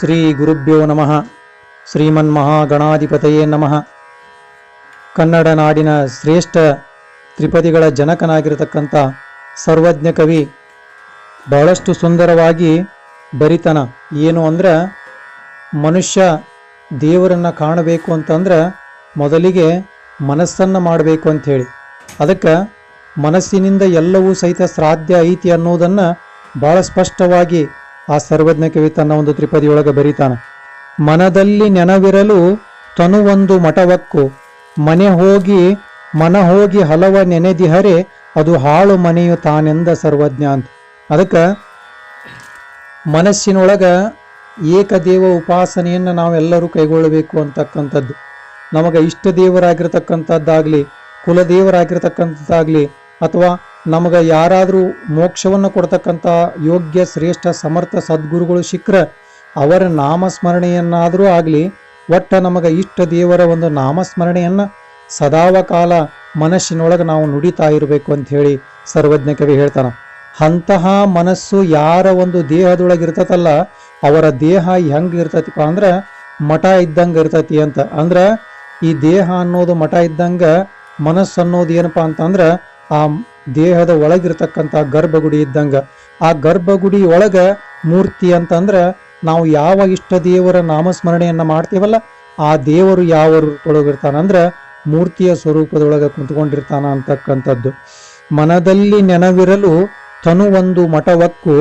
ಶ್ರೀ ಗುರುಭ್ಯೋ ನಮಃ. ಶ್ರೀಮನ್ ಶ್ರೀಮನ್ಮಹಾಗಣಾಧಿಪತಯೇ ನಮಃ. ಕನ್ನಡ ನಾಡಿನ ಶ್ರೇಷ್ಠ ತ್ರಿಪದಿಗಳ ಜನಕನಾಗಿರತಕ್ಕಂಥ ಸರ್ವಜ್ಞ ಕವಿ ಬಹಳಷ್ಟು ಸುಂದರವಾಗಿ ಬರಿತನ. ಏನು ಅಂದ್ರೆ, ಮನುಷ್ಯ ದೇವರನ್ನು ಕಾಣಬೇಕು ಅಂತಂದ್ರೆ ಮೊದಲಿಗೆ ಮನಸ್ಸನ್ನು ಮಾಡಬೇಕು ಅಂಥೇಳಿ. ಅದಕ್ಕೆ ಮನಸ್ಸಿನಿಂದ ಎಲ್ಲವೂ ಸಹಿತ ಶ್ರಾದ್ಯ ಐತಿ ಅನ್ನೋದನ್ನು ಭಾಳ ಸ್ಪಷ್ಟವಾಗಿ ಆ ಸರ್ವಜ್ಞ ಕವಿ ತನ್ನ ಒಂದು ತ್ರಿಪದಿಯೊಳಗೆ ಬರೀತಾನೆ. ಮನದಲ್ಲಿ ನೆನವಿರಲು ತನುವೊಂದು ಮಠವಕ್ಕು. ಮನೆ ಹೋಗಿ, ಮನ ಹೋಗಿ ಹಲವ ನೆನೆದಿಹರೆ ಅದು ಹಾಳು ಮನೆಯು ತಾನೆಂದ ಸರ್ವಜ್ಞ ಅಂತ. ಅದಕ್ಕೆ ಮನಸ್ಸಿನೊಳಗ ಏಕದೇವ ಉಪಾಸನೆಯನ್ನು ನಾವೆಲ್ಲರೂ ಕೈಗೊಳ್ಳಬೇಕು ಅಂತಕ್ಕಂಥದ್ದು. ನಮಗೆ ಇಷ್ಟ ದೇವರಾಗಿರ್ತಕ್ಕಂಥದ್ದಾಗಲಿ ಕುಲದೇವರಾಗಿರ್ತಕ್ಕಂಥದ್ದಾಗಲಿ, ಅಥವಾ ನಮಗೆ ಯಾರಾದರೂ ಮೋಕ್ಷವನ್ನು ಕೊಡ್ತಕ್ಕಂಥ ಯೋಗ್ಯ, ಶ್ರೇಷ್ಠ, ಸಮರ್ಥ ಸದ್ಗುರುಗಳು ಸಿಕ್ಕರೆ ಅವರ ನಾಮಸ್ಮರಣೆಯನ್ನಾದರೂ ಆಗಲಿ, ಒಟ್ಟ ನಮಗೆ ಇಷ್ಟ ದೇವರ ಒಂದು ನಾಮಸ್ಮರಣೆಯನ್ನು ಸದಾವ ಕಾಲ ಮನಸ್ಸಿನೊಳಗೆ ನಾವು ನುಡಿತಾ ಇರಬೇಕು ಅಂತ ಹೇಳಿ ಸರ್ವಜ್ಞ ಕವಿ ಹೇಳ್ತಾನೆ. ಅಂತಹ ಮನಸ್ಸು ಯಾರ ಒಂದು ದೇಹದೊಳಗೆ ಇರ್ತತಲ್ಲ, ಅವರ ದೇಹ ಹೆಂಗೆ ಇರ್ತತಿಪ್ಪ ಅಂದ್ರೆ ಮಠ ಇದ್ದಂಗೆ ಇರ್ತತಿ ಅಂತ. ಅಂದ್ರೆ ಈ ದೇಹ ಅನ್ನೋದು ಮಠ ಇದ್ದಂಗೆ ಮನಸ್ಸು ಅನ್ನೋದು ಏನಪ್ಪ ಅಂತಂದ್ರೆ ಆ ದೇಹದ ಒಳಗಿರ್ತಕ್ಕಂಥ ಗರ್ಭಗುಡಿ ಇದ್ದಂಗೆ. ಆ ಗರ್ಭಗುಡಿ ಒಳಗೆ ಮೂರ್ತಿ ಅಂತಂದ್ರೆ ನಾವು ಯಾವ ಇಷ್ಟ ದೇವರ ನಾಮಸ್ಮರಣೆಯನ್ನ ಮಾಡ್ತೀವಲ್ಲ, ಆ ದೇವರು ಯಾವ ರೂಪದೊಳಗಿರ್ತಾನ ಅಂದ್ರೆ ಮೂರ್ತಿಯ ಸ್ವರೂಪದೊಳಗೆ ಕುಂತ್ಕೊಂಡಿರ್ತಾನ ಅಂತಕ್ಕಂಥದ್ದು. ಮನದಲ್ಲಿ ನೆನವಿರಲು ತನು ಒಂದು ಮಠವಕ್ಕು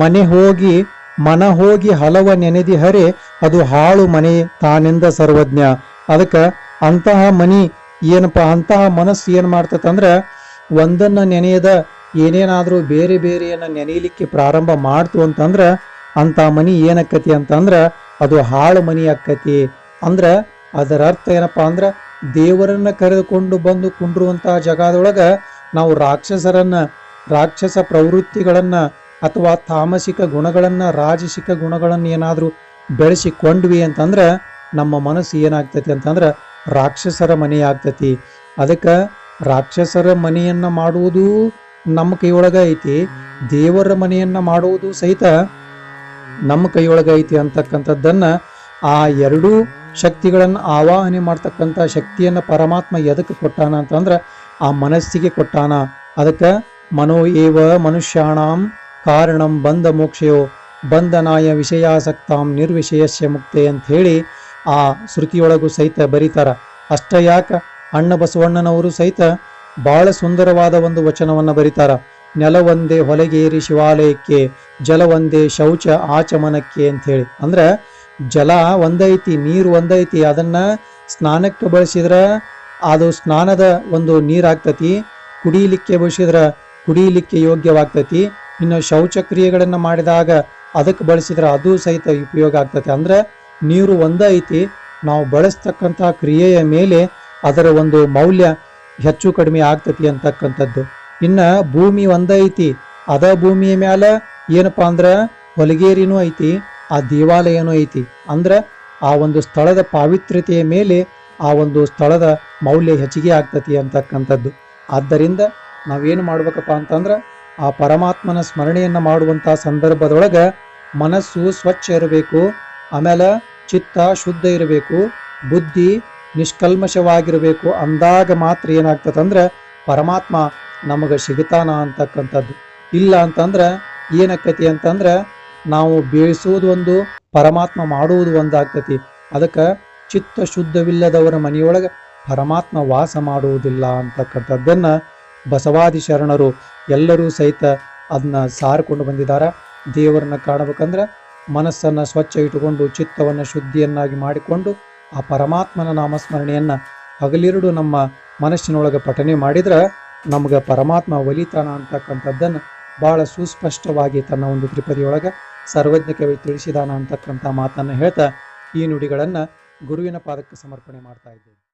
ಮನೆ ಹೋಗಿ, ಮನ ಹೋಗಿ ಹಲವ ನೆನೆದಿ ಹರೆ, ಅದು ಹಾಳು ಮನೆ ತಾನೆಂದ ಸರ್ವಜ್ಞ. ಅದಕ್ಕೆ ಅಂತಹ ಮನಿ ಏನಪ್ಪ ಅಂತಹ ಮನಸ್ಸು ಏನು ಮಾಡ್ತದಂದ್ರೆ ಒಂದನ್ನ ನೆನೆಯದ ಏನೇನಾದರೂ ಬೇರೆ ಬೇರೆಯನ್ನು ನೆನೆಯಲಿಕ್ಕೆ ಪ್ರಾರಂಭ ಮಾಡ್ತು ಅಂತಂದ್ರೆ ಅಂತ ಮನಿ ಏನಕ್ಕತಿ ಅಂತಂದ್ರೆ ಅದು ಹಾಳು ಮನಿ ಆಕ್ಕತಿ ಅಂದ್ರೆ ಅದರ ಅರ್ಥ ಏನಪ್ಪ ಅಂದ್ರೆ ದೇವರನ್ನ ಕರೆದುಕೊಂಡು ಬಂದು ಕುಂಡಿರುವಂತಹ ಜಗದೊಳಗ ನಾವು ರಾಕ್ಷಸರನ್ನ, ರಾಕ್ಷಸ ಪ್ರವೃತ್ತಿಗಳನ್ನ ಅಥವಾ ತಾಮಸಿಕ ಗುಣಗಳನ್ನ, ರಾಜಸಿಕ ಗುಣಗಳನ್ನ ಏನಾದರೂ ಬೆಳೆಸಿಕೊಂಡ್ವಿ ಅಂತಂದ್ರೆ ನಮ್ಮ ಮನಸ್ಸು ಏನಾಗ್ತತಿ ಅಂತಂದ್ರೆ ರಾಕ್ಷಸರ ಮನೆ ಆಗ್ತತಿ ಅದಕ್ಕೆ ರಾಕ್ಷಸರ ಮನೆಯನ್ನ ಮಾಡುವುದು ನಮ್ಮ ಕೈಯೊಳಗ ಐತಿ, ದೇವರ ಮನೆಯನ್ನ ಮಾಡುವುದು ಸಹಿತ ನಮ್ಮ ಕೈಯೊಳಗ ಐತಿ ಅಂತಕ್ಕಂಥದ್ದನ್ನ ಆ ಎರಡೂ ಶಕ್ತಿಗಳನ್ನು ಆವಾಹನೆ ಮಾಡ್ತಕ್ಕಂಥ ಶಕ್ತಿಯನ್ನ ಪರಮಾತ್ಮ ಎದಕ್ಕೆ ಕೊಟ್ಟಾನ ಅಂತಂದ್ರೆ ಆ ಮನಸ್ಸಿಗೆ ಕೊಟ್ಟಾನ. ಅದಕ್ಕೆ ಮನೋ ಏವ ಮನುಷ್ಯಾಣಾಂ ಕಾರಣಂ ಬಂಧ ಮೋಕ್ಷಯೋ ಬಂಧನಾಯ ವಿಷಯಾಸಕ್ತಾಂ ನಿರ್ವಿಷಯಸ್ಯ ಮುಕ್ತೆ ಅಂತ ಹೇಳಿ ಆ ಶ್ರುತಿಯೊಳಗೂ ಸಹಿತ ಬರೀತಾರ. ಅಷ್ಟ ಯಾಕ ಅಣ್ಣ ಬಸವಣ್ಣನವರು ಸಹಿತ ಬಹಳ ಸುಂದರವಾದ ಒಂದು ವಚನವನ್ನ ಬರೀತಾರ. ನೆಲವೊಂದೇ ಹೊಲಗೇರಿ ಶಿವಾಲಯಕ್ಕೆ, ಜಲವೊಂದೇ ಶೌಚ ಆಚಮನಕ್ಕೆ ಅಂತ ಹೇಳಿ ಅಂದ್ರೆ ಜಲ ಒಂದೈತಿ, ನೀರು ಒಂದೈತಿ, ಅದನ್ನ ಸ್ನಾನಕ್ಕೆ ಬಳಸಿದ್ರ ಅದು ಸ್ನಾನದ ಒಂದು ನೀರಾಗ್ತತಿ ಕುಡಿಯಲಿಕ್ಕೆ ಬಳಸಿದ್ರ ಕುಡಿಯಲಿಕ್ಕೆ ಯೋಗ್ಯವಾಗ್ತತಿ, ಇನ್ನು ಶೌಚ ಕ್ರಿಯೆಗಳನ್ನು ಮಾಡಿದಾಗ ಅದಕ್ಕೆ ಬಳಸಿದ್ರೆ ಅದು ಸಹಿತ ಉಪಯೋಗ ಆಗ್ತತಿ. ಅಂದ್ರೆ ನೀರು ಒಂದೈತಿ, ನಾವು ಬಳಸ್ತಕ್ಕಂತಹ ಕ್ರಿಯೆಯ ಮೇಲೆ ಅದರ ಒಂದು ಮೌಲ್ಯ ಹೆಚ್ಚು ಕಡಿಮೆ ಆಗ್ತತಿ ಅಂತಕ್ಕಂಥದ್ದು. ಇನ್ನ ಭೂಮಿ ಒಂದೈತಿ, ಅದ ಭೂಮಿಯ ಮ್ಯಾಲ ಏನಪ್ಪ ಅಂದ್ರೆ ಹೊಲಗೇರಿನೂ ಐತಿ, ಆ ದೇವಾಲಯನೂ ಐತಿ. ಅಂದ್ರೆ ಆ ಒಂದು ಸ್ಥಳದ ಪಾವಿತ್ರ್ಯತೆಯ ಮೇಲೆ ಆ ಒಂದು ಸ್ಥಳದ ಮೌಲ್ಯ ಹೆಚ್ಚಿಗೆ ಆಗ್ತತಿ ಅಂತಕ್ಕಂಥದ್ದು. ಆದ್ದರಿಂದ ನಾವೇನು ಮಾಡ್ಬೇಕಪ್ಪ ಅಂತಂದ್ರೆ ಆ ಪರಮಾತ್ಮನ ಸ್ಮರಣೆಯನ್ನ ಮಾಡುವಂಥ ಸಂದರ್ಭದೊಳಗೆ ಮನಸ್ಸು ಸ್ವಚ್ಛ ಇರಬೇಕು ಆಮೇಲೆ ಚಿತ್ತ ಶುದ್ಧ ಇರಬೇಕು, ಬುದ್ಧಿ ನಿಷ್ಕಲ್ಮಶವಾಗಿರಬೇಕು ಅಂದಾಗ ಮಾತ್ರ ಏನಾಗ್ತದಂದ್ರೆ ಪರಮಾತ್ಮ ನಮಗೆ ಸಿಗತಾನ ಅಂತಕ್ಕಂಥದ್ದು. ಇಲ್ಲ ಅಂತಂದ್ರೆ ಏನಕ್ಕತಿ ಅಂತಂದ್ರೆ ನಾವು ಬೇಯಿಸೋದು ಒಂದು, ಪರಮಾತ್ಮ ಮಾಡುವುದು ಒಂದಾಗ್ತತಿ. ಅದಕ್ಕೆ ಚಿತ್ತ ಶುದ್ಧವಿಲ್ಲದವರ ಮನೆಯೊಳಗೆ ಪರಮಾತ್ಮ ವಾಸ ಮಾಡುವುದಿಲ್ಲ ಅಂತಕ್ಕಂಥದ್ದನ್ನು ಬಸವಾದಿ ಶರಣರು ಎಲ್ಲರೂ ಸಹಿತ ಅದನ್ನ ಸಾರಿಕೊಂಡು ಬಂದಿದ್ದಾರೆ. ದೇವರನ್ನ ಕಾಣಬೇಕಂದ್ರೆ ಮನಸ್ಸನ್ನ ಸ್ವಚ್ಛ ಇಟ್ಟುಕೊಂಡು, ಚಿತ್ತವನ್ನ ಶುದ್ಧಿಯನ್ನಾಗಿ ಮಾಡಿಕೊಂಡು ಆ ಪರಮಾತ್ಮನ ನಾಮಸ್ಮರಣೆಯನ್ನ ಹಗಲಿರುಡು ನಮ್ಮ ಮನಸ್ಸಿನೊಳಗೆ ಪಠನೆ ಮಾಡಿದ್ರೆ ನಮ್ಗೆ ಪರಮಾತ್ಮ ಒಲಿತಾನ ಅಂತಕ್ಕಂಥದ್ದನ್ನು ಬಹಳ ಸುಸ್ಪಷ್ಟವಾಗಿ ತನ್ನ ಒಂದು ತ್ರಿಪದಿಯೊಳಗೆ ಸರ್ವಜ್ಞ ತಿಳಿಸಿದಾನ ಅಂತಕ್ಕಂಥ ಮಾತನ್ನು ಹೇಳ್ತಾ ಈ ನುಡಿಗಳನ್ನು ಗುರುವಿನ ಪಾದಕ್ಕೆ ಸಮರ್ಪಣೆ ಮಾಡ್ತಾ ಇದ್ದೇವೆ